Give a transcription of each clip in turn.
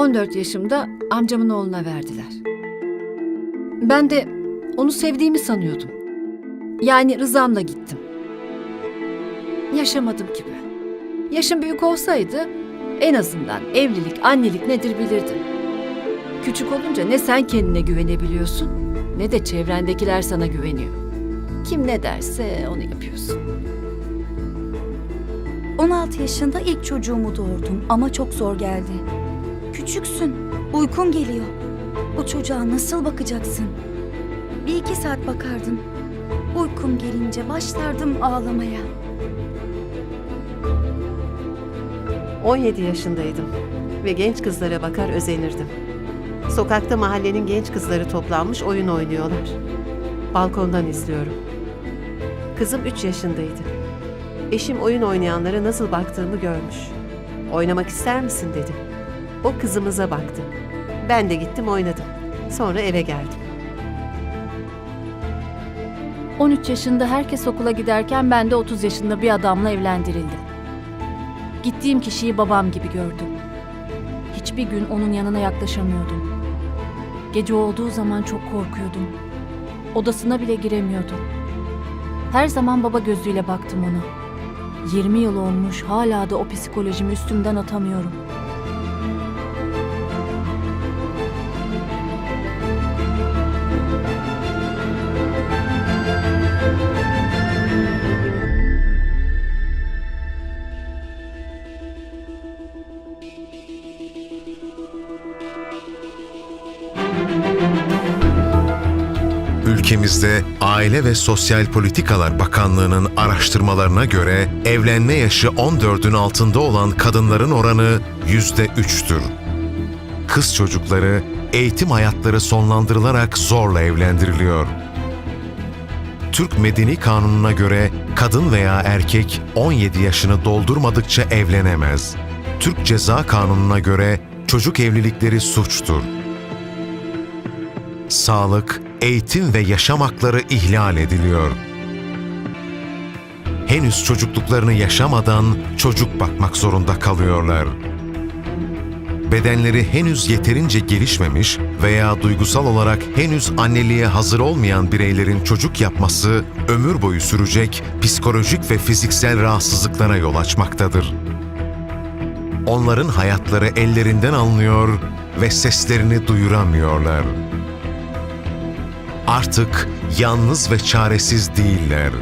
14 yaşımda amcamın oğluna verdiler. Ben de onu sevdiğimi sanıyordum. Yani rızamla gittim. Yaşamadım gibi. Yaşım büyük olsaydı en azından evlilik, annelik nedir bilirdim. Küçük olunca ne sen kendine güvenebiliyorsun ne de çevrendekiler sana güveniyor. Kim ne derse onu yapıyorsun. 16 yaşında ilk çocuğumu doğurdum ama çok zor geldi. Küçüksün, uykun geliyor. O çocuğa nasıl bakacaksın? Bir iki saat bakardım. Uykum gelince başlardım ağlamaya. 17 yaşındaydım ve genç kızlara bakar özenirdim. Sokakta mahallenin genç kızları toplanmış oyun oynuyorlar. Balkondan izliyorum. Kızım 3 yaşındaydı. Eşim oyun oynayanlara nasıl baktığımı görmüş. Oynamak ister misin dedi. O kızımıza baktı. Ben de gittim oynadım. Sonra eve geldim. 13 yaşında herkes okula giderken ben de 30 yaşında bir adamla evlendirildim. Gittiğim kişiyi babam gibi gördüm. Hiçbir gün onun yanına yaklaşamıyordum. Gece olduğu zaman çok korkuyordum. Odasına bile giremiyordum. Her zaman baba gözüyle baktım ona. 20 yıl olmuş hala da o psikolojimi üstümden atamıyorum. Ülkemizde Aile ve Sosyal Politikalar Bakanlığı'nın araştırmalarına göre evlenme yaşı 14'ün altında olan kadınların oranı %3'tür. Kız çocukları eğitim hayatları sonlandırılarak zorla evlendiriliyor. Türk Medeni Kanunu'na göre kadın veya erkek 17 yaşını doldurmadıkça evlenemez. Türk Ceza Kanunu'na göre çocuk evlilikleri suçtur sağlık, eğitim ve yaşam hakları ihlal ediliyor. Henüz çocukluklarını yaşamadan çocuk bakmak zorunda kalıyorlar. Bedenleri henüz yeterince gelişmemiş veya duygusal olarak henüz anneliğe hazır olmayan bireylerin çocuk yapması ömür boyu sürecek psikolojik ve fiziksel rahatsızlıklara yol açmaktadır. Onların hayatları ellerinden alınıyor ve seslerini duyuramıyorlar artık yalnız ve çaresiz değiller.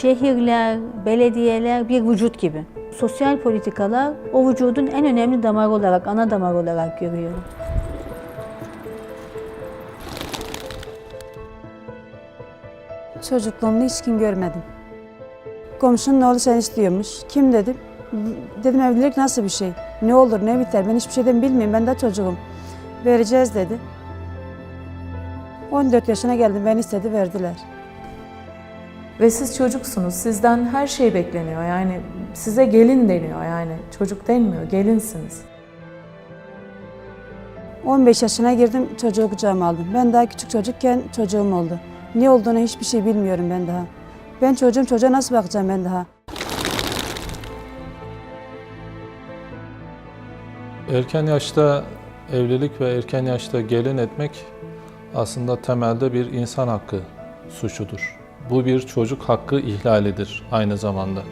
Şehirler, belediyeler bir vücut gibi. Sosyal politikalar o vücudun en önemli damar olarak, ana damar olarak görüyorum. Çocukluğumda hiç kim görmedim. Komşunun oğlu sen istiyormuş. Kim dedim? Dedim evlilik nasıl bir şey? Ne olur ne biter ben hiçbir şeyden bilmiyorum ben de çocuğum. Vereceğiz dedi. 14 yaşına geldim ben istedi verdiler. Ve siz çocuksunuz. Sizden her şey bekleniyor. Yani size gelin deniyor yani. Çocuk denmiyor. Gelinsiniz. 15 yaşına girdim çocuğu kucağıma aldım. Ben daha küçük çocukken çocuğum oldu. Ne olduğunu hiçbir şey bilmiyorum ben daha. Ben çocuğum çocuğa nasıl bakacağım ben daha? Erken yaşta evlilik ve erken yaşta gelin etmek aslında temelde bir insan hakkı suçudur. Bu bir çocuk hakkı ihlalidir aynı zamanda.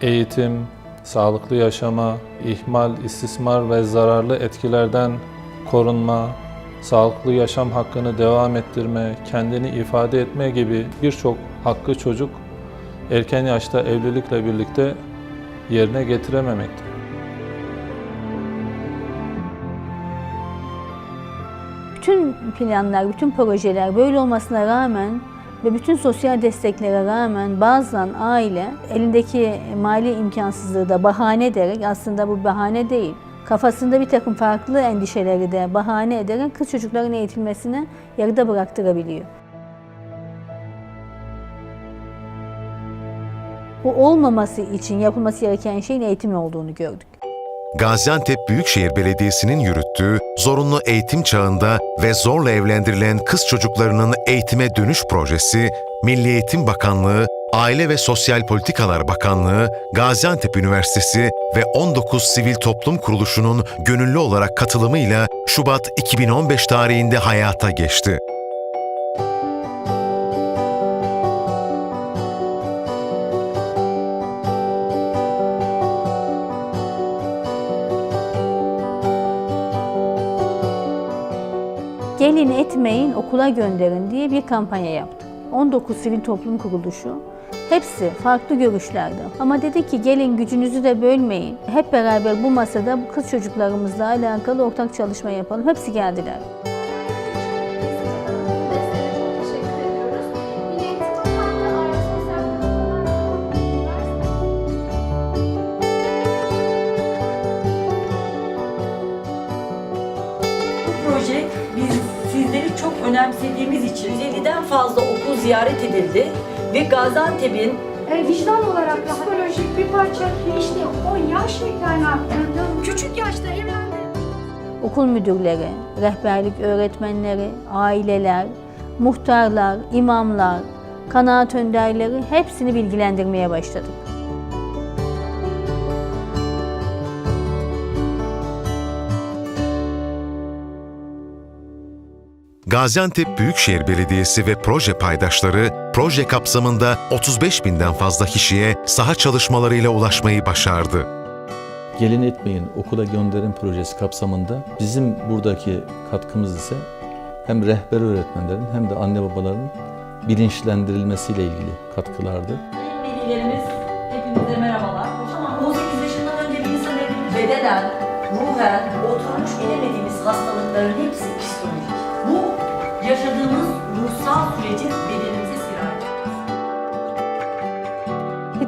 Eğitim, sağlıklı yaşama, ihmal, istismar ve zararlı etkilerden korunma, sağlıklı yaşam hakkını devam ettirme, kendini ifade etme gibi birçok hakkı çocuk erken yaşta evlilikle birlikte yerine getirememektedir. Bütün planlar, bütün projeler böyle olmasına rağmen ve bütün sosyal desteklere rağmen bazen aile elindeki mali imkansızlığı da bahane ederek aslında bu bahane değil. Kafasında bir takım farklı endişeleri de bahane ederek kız çocukların eğitilmesini yarıda bıraktırabiliyor. Bu olmaması için yapılması gereken şeyin eğitim olduğunu gördük. Gaziantep Büyükşehir Belediyesi'nin yürüttüğü zorunlu eğitim çağında ve zorla evlendirilen kız çocuklarının eğitime dönüş projesi, Milli Eğitim Bakanlığı, Aile ve Sosyal Politikalar Bakanlığı, Gaziantep Üniversitesi ve 19 sivil toplum kuruluşunun gönüllü olarak katılımıyla Şubat 2015 tarihinde hayata geçti. Gelin etmeyin okula gönderin diye bir kampanya yaptık. 19 sivil toplum kuruluşu hepsi farklı görüşlerde ama dedi ki gelin gücünüzü de bölmeyin. Hep beraber bu masada kız çocuklarımızla alakalı ortak çalışma yapalım. Hepsi geldiler. Önemsediğimiz için 150'den fazla okul ziyaret edildi ve Gaziantep'in e, vicdan olarak psikolojik bir parça işte 10 yaş miktarını arttırdım. Küçük yaşta evlendim. Okul müdürleri, rehberlik öğretmenleri, aileler, muhtarlar, imamlar, kanaat önderleri hepsini bilgilendirmeye başladık. Gaziantep Büyükşehir Belediyesi ve proje paydaşları proje kapsamında 35 binden fazla kişiye saha çalışmalarıyla ulaşmayı başardı. Gelin etmeyin okula gönderin projesi kapsamında bizim buradaki katkımız ise hem rehber öğretmenlerin hem de anne babaların bilinçlendirilmesiyle ilgili katkılardı. velilerimiz hepinize merhabalar. 18 yaşından önce bir insan. Bedenen, ruhen, oturmuş bilemediğimiz hastalıkların hepsi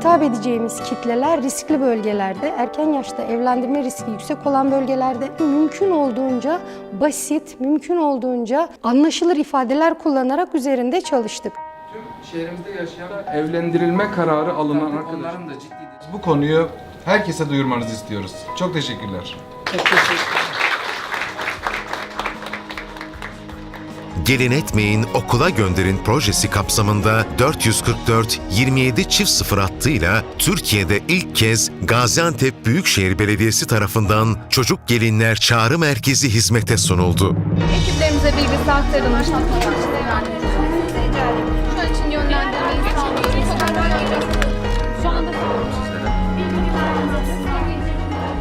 Hitap edeceğimiz kitleler riskli bölgelerde, erken yaşta evlendirme riski yüksek olan bölgelerde mümkün olduğunca basit, mümkün olduğunca anlaşılır ifadeler kullanarak üzerinde çalıştık. Şehrimizde yaşayan evlendirilme kararı alınan arkadaşlar. Bu konuyu herkese duyurmanızı istiyoruz. Çok teşekkürler. Gelin etmeyin okula gönderin projesi kapsamında 444 27 çift sıfır hattıyla Türkiye'de ilk kez Gaziantep Büyükşehir Belediyesi tarafından Çocuk Gelinler Çağrı Merkezi hizmete sunuldu. Ekiplerimize bilgisi aktarılmış.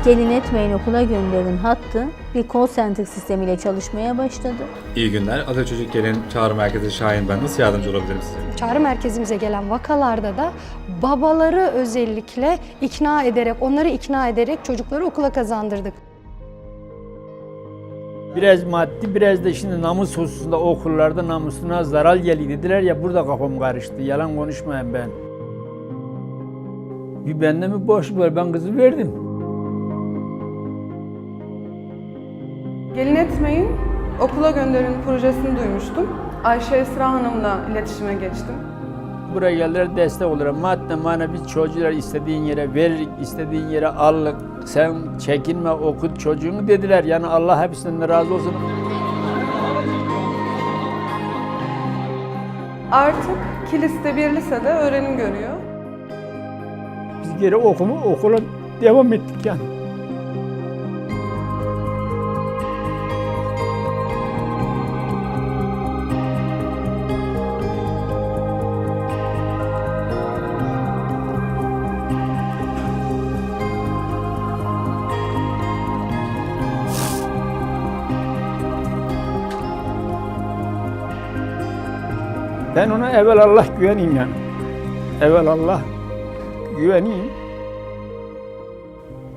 Gelin etmeyin okula gönderin hattı bir call center sistemiyle çalışmaya başladı. İyi günler. Atatürk Gelin Çağrı Merkezi Şahin ben. Nasıl yardımcı olabilirim size? Çağrı merkezimize gelen vakalarda da babaları özellikle ikna ederek, onları ikna ederek çocukları okula kazandırdık. Biraz maddi biraz da şimdi namus hususunda okullarda namusuna zarar geliyor dediler ya burada kafam karıştı. Yalan konuşmayayım ben. Bir bende mi boş var ben kızı verdim. Gelin etmeyin okula gönderin projesini duymuştum. Ayşe Esra Hanım'la iletişime geçtim. Buraya geldiler destek olur. Madde manevi çocuklar istediğin yere veririk, istediğin yere allık. Sen çekinme okut çocuğunu dediler. Yani Allah hepsinden de razı olsun. Artık Kilis'te bir lisede öğrenim görüyor. Biz geri okumu okula devam ettik yani. Ben ona evvel Allah güveneyim yani. Evvel Allah güveneyim.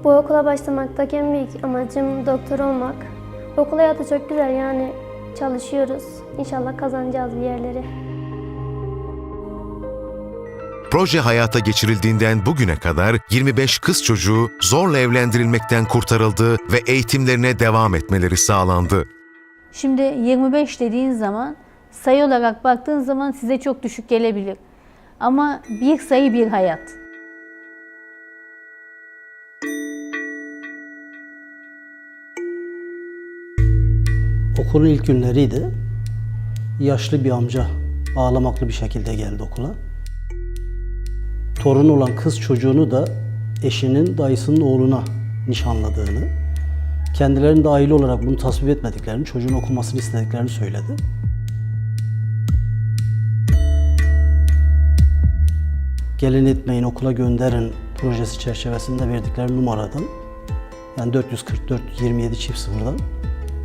Bu okula başlamaktaki en büyük amacım doktor olmak. Okul hayatı çok güzel yani çalışıyoruz. İnşallah kazanacağız bir yerleri. Proje hayata geçirildiğinden bugüne kadar 25 kız çocuğu zorla evlendirilmekten kurtarıldı ve eğitimlerine devam etmeleri sağlandı. Şimdi 25 dediğin zaman sayı olarak baktığın zaman size çok düşük gelebilir. Ama bir sayı bir hayat. Okulun ilk günleriydi. Yaşlı bir amca ağlamaklı bir şekilde geldi okula. Torunu olan kız çocuğunu da eşinin dayısının oğluna nişanladığını, kendilerinin de aile olarak bunu tasvip etmediklerini, çocuğun okumasını istediklerini söyledi. Gelin etmeyin okula gönderin projesi çerçevesinde verdikleri numaradan yani 444-27 çift sıfırdan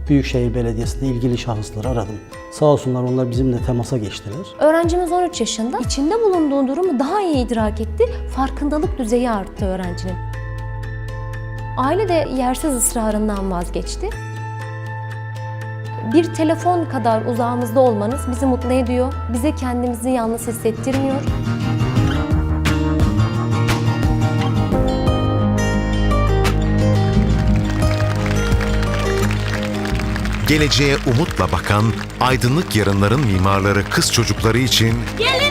Büyükşehir Belediyesi'nde ilgili şahısları aradım. Sağ olsunlar onlar bizimle temasa geçtiler. Öğrencimiz 13 yaşında. İçinde bulunduğu durumu daha iyi idrak etti. Farkındalık düzeyi arttı öğrencinin. Aile de yersiz ısrarından vazgeçti. Bir telefon kadar uzağımızda olmanız bizi mutlu ediyor. Bize kendimizi yalnız hissettirmiyor. Geleceğe umutla bakan, aydınlık yarınların mimarları kız çocukları için Gelin